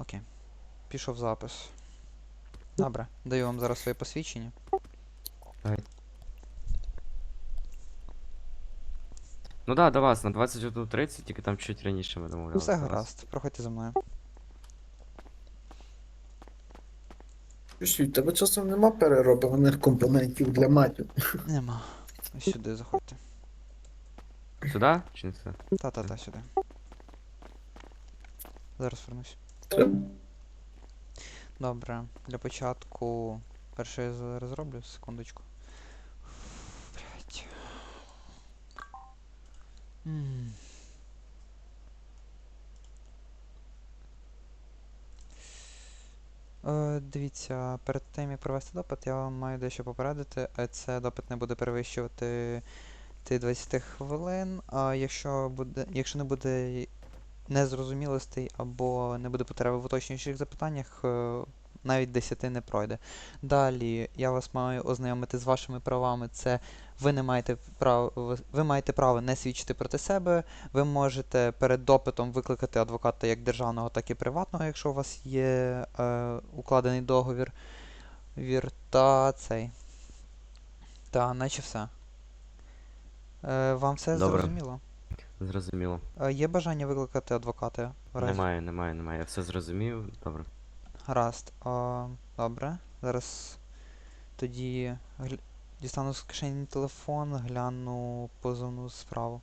Окей. Пішов запис. Добре, даю вам зараз своє посвідчення. Ну да, до вас на 21.30, тільки там чуть раніше ми домовлялися. Все гаразд, проходьте за мною. Пішліть, тебе часом нема перероблених компонентів для матів. Нема. Ось сюди заходьте. Сюди? Чи не сюди? Та-та-та, сюди. Зараз вернусь. Добре, для початку. Перше я зараз зроблю, секундочку. Е, дивіться, перед тим як провести допит, я вам маю дещо попередити. Е, Це допит не буде перевищувати ти 20 хвилин. А якщо буде, якщо не буде незрозумілостей або не буде потреби в уточнюючих запитаннях, е, навіть 10 не пройде. Далі я вас маю ознайомити з вашими правами. Це ви не маєте права, ви- ви маєте право не свідчити проти себе. Ви можете перед допитом викликати адвоката як державного, так і приватного, якщо у вас є е, укладений договір. Вір та цей. Та, наче все. Е, вам все Добре. зрозуміло? Зрозуміло. Е, є бажання викликати адвоката? в разі- Немає, немає, немає. Я все зрозумів. Добре. Гаразд. А, добре. Зараз тоді гля... дістану з кишені телефон, гляну позовну справу.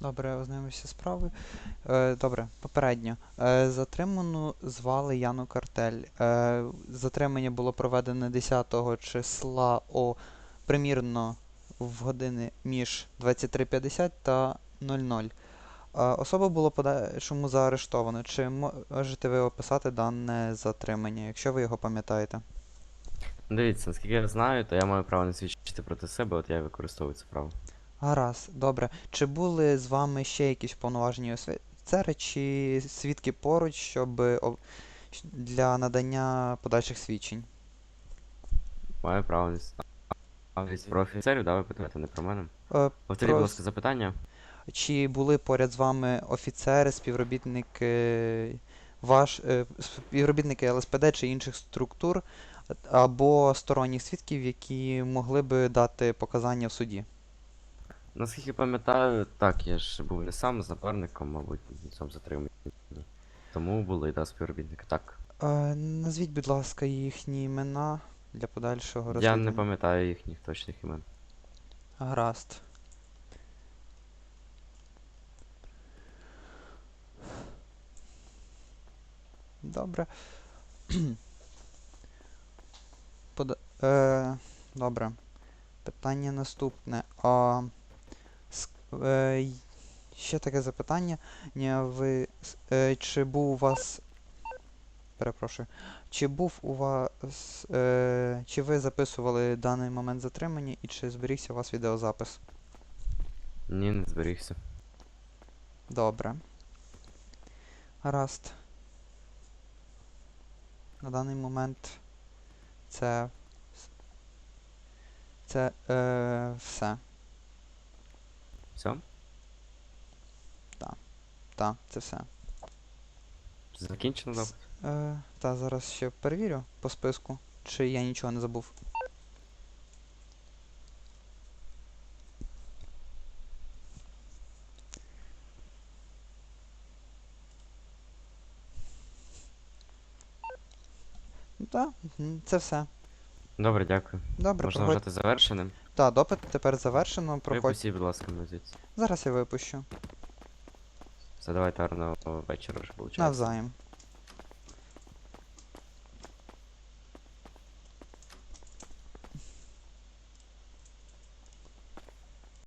Добре, ознайомився з справою. Е, добре, попередньо. Е, затриману звали Яну Картель. Е, затримання було проведено 10 числа о примірно в години між 23.50 та 00. Е, особа було подальшому заарештовано. Чи можете ви описати дане затримання, якщо ви його пам'ятаєте? Дивіться, наскільки я знаю, то я маю право не свідчити проти себе, от я використовую це право. Гаразд, добре. Чи були з вами ще якісь повноважені офіцери чи свідки поруч, щоб щ- для надання подальших свідчень? Маю право не знаю. Про офіцерів, да, ви питаєте, не про мене. Е, Повторіть, будь ласка, запитання. Чи були поряд з вами офіцери, співробітники ваш, е, співробітники ЛСПД чи інших структур або сторонніх свідків, які могли би дати показання в суді? Наскільки пам'ятаю, так, я ж був не сам напарником, мабуть, сам затриманий. Тому були, да, співробітники. Так. Е, назвіть, будь ласка, їхні імена для подальшого Я не пам'ятаю їхніх точних імен. Гаразд. Добре. Пода... Е, добре. Питання наступне. А, е, ще таке запитання. Ня, Ви, е, чи був у вас. Перепрошую. Чи був у вас. Е, чи ви записували даний момент затримання і чи зберігся у вас відеозапис? Ні, не зберігся. Добре. Гаразд. На даний момент це. Це е, все. Все? Так, це все. Закінчено допит? Е, та, зараз ще перевірю по списку, чи я нічого не забув. Так, це все. Добре, дякую. Добре, Можна вважати завершеним. Так, допит тепер завершено. Проходь. Випустіть, будь ласка, мене звідси. Зараз я випущу. Все, давайте гарного вечора вже, виходить. Навзаєм.